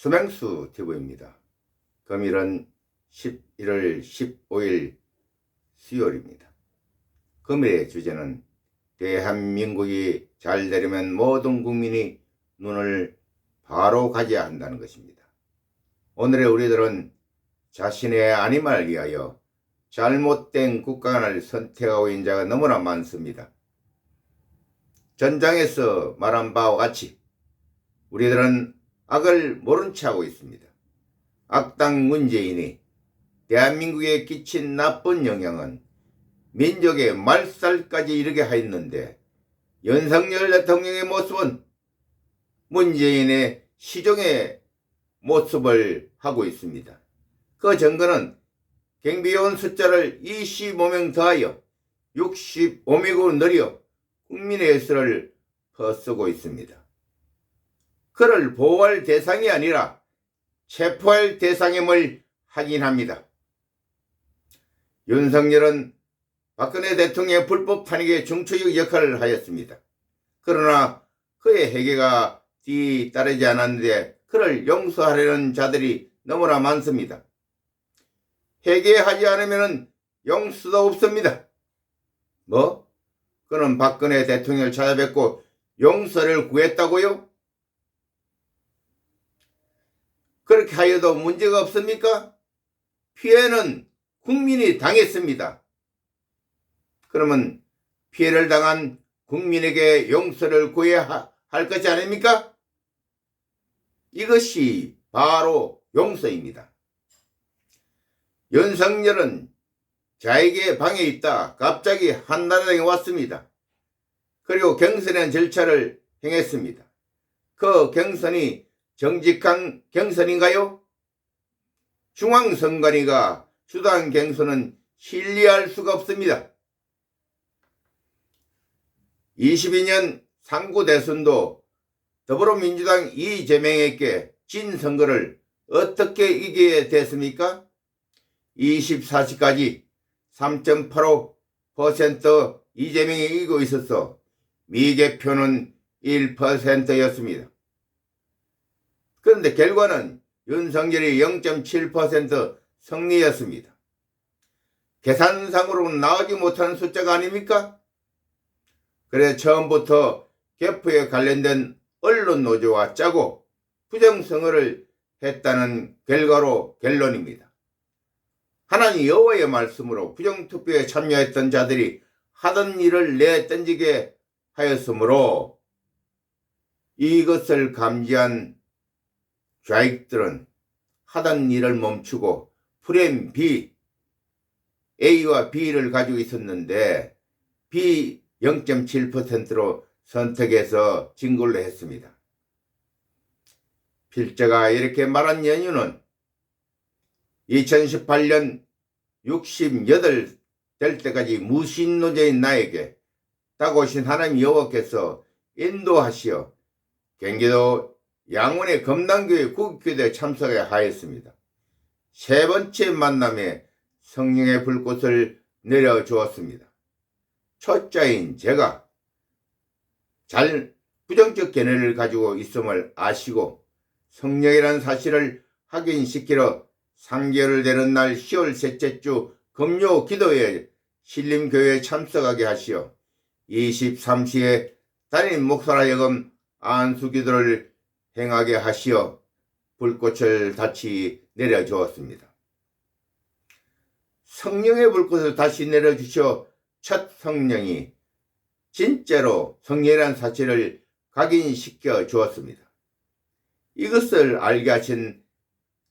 수맹수 TV입니다. 금일은 11월 15일 수요일입니다. 금일의 주제는 대한민국이 잘 되려면 모든 국민이 눈을 바로 가져야 한다는 것입니다. 오늘의 우리들은 자신의 아님을 위하여 잘못된 국가관을 선택하고 있는 자가 너무나 많습니다. 전장에서 말한 바와 같이 우리들은 악을 모른 채 하고 있습니다. 악당 문재인이 대한민국에 끼친 나쁜 영향은 민족의 말살까지 이르게 하였는데 윤석열 대통령의 모습은 문재인의 시종의 모습을 하고 있습니다. 그 증거는 경비원 숫자를 25명 더하여 65명으로 늘려 국민의 예수를 퍼쓰고 있습니다. 그를 보호할 대상이 아니라 체포할 대상임을 확인합니다. 윤석열은 박근혜 대통령의 불법 탄핵의 중추적 역할을 하였습니다. 그러나 그의 회개가 뒤따르지 않았는데 그를 용서하려는 자들이 너무나 많습니다. 회개하지 않으면 용서도 없습니다. 뭐? 그는 박근혜 대통령을 찾아뵙고 용서를 구했다고요? 그렇게 하여도 문제가 없습니까? 피해는 국민이 당했습니다. 그러면 피해를 당한 국민에게 용서를 구해야 할 것이 아닙니까? 이것이 바로 용서입니다. 윤석열은 자에게 방에 있다 갑자기 한나라당에 왔습니다. 그리고 경선의 절차를 행했습니다. 그 경선이 정직한 경선인가요? 중앙선관위가 주도한 경선은 신뢰할 수가 없습니다. 22년 상구 대선도 더불어민주당 이재명에게 진 선거를 어떻게 이기게 됐습니까? 24시까지 3.85% 이재명이 이기고 있어서 미개표는 1%였습니다. 그런데 결과는 윤석열이 0.7% 승리였습니다. 계산상으로는 나오지 못하는 숫자가 아닙니까? 그래 처음부터 개표에 관련된 언론 노조와 짜고 부정선거를 했다는 결과로 결론입니다. 하나님 여호와의 말씀으로 부정투표에 참여했던 자들이 하던 일을 내던지게 하였으므로 이것을 감지한 좌익들은 하던 일을 멈추고 프레임 B, A와 B를 가지고 있었는데 B 0.7%로 선택해서 진골로 했습니다. 필자가 이렇게 말한 연유는 2018년 68 될 때까지 무신노제인 나에게 딱 오신 하나님 여호와께서 인도하시어 경기도 양원의 검단교회 국교대에 참석해 하였습니다. 세 번째 만남에 성령의 불꽃을 내려주었습니다. 첫자인 제가 잘 부정적 견해를 가지고 있음을 아시고 성령이라는 사실을 확인시키러 3개월 되는 날 10월 셋째 주 금요 기도에 신림교회에 참석하게 하시어 23시에 담임 목사라 여금 안수기도를 행하게 하시어 불꽃을 다시 내려주었습니다. 성령의 불꽃을 다시 내려주셔 첫 성령이 진짜로 성령이라는 사실을 각인시켜 주었습니다. 이것을 알게 하신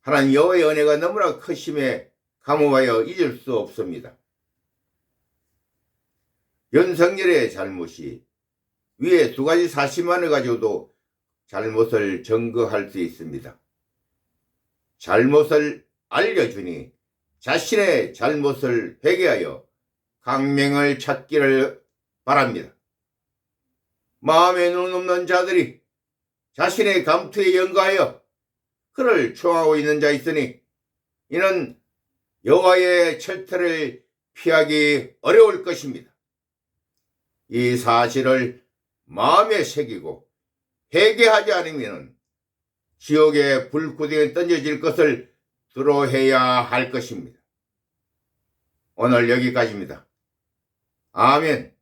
하나님 여호와의 은혜가 너무나 크심에 감호하여 잊을 수 없습니다. 윤석열의 잘못이 위에 두 가지 사실만을 가지고도 잘못을 증거할 수 있습니다. 잘못을 알려주니 자신의 잘못을 회개하여 강명을 찾기를 바랍니다. 마음에 눈 없는 자들이 자신의 감투에 연가하여 그를 추앙하고 있는 자 있으니 이는 여호와의 철퇴를 피하기 어려울 것입니다. 이 사실을 마음에 새기고 회개하지 않으면 지옥의 불구덩이에 던져질 것을 들어해야 할 것입니다. 오늘 여기까지입니다. 아멘.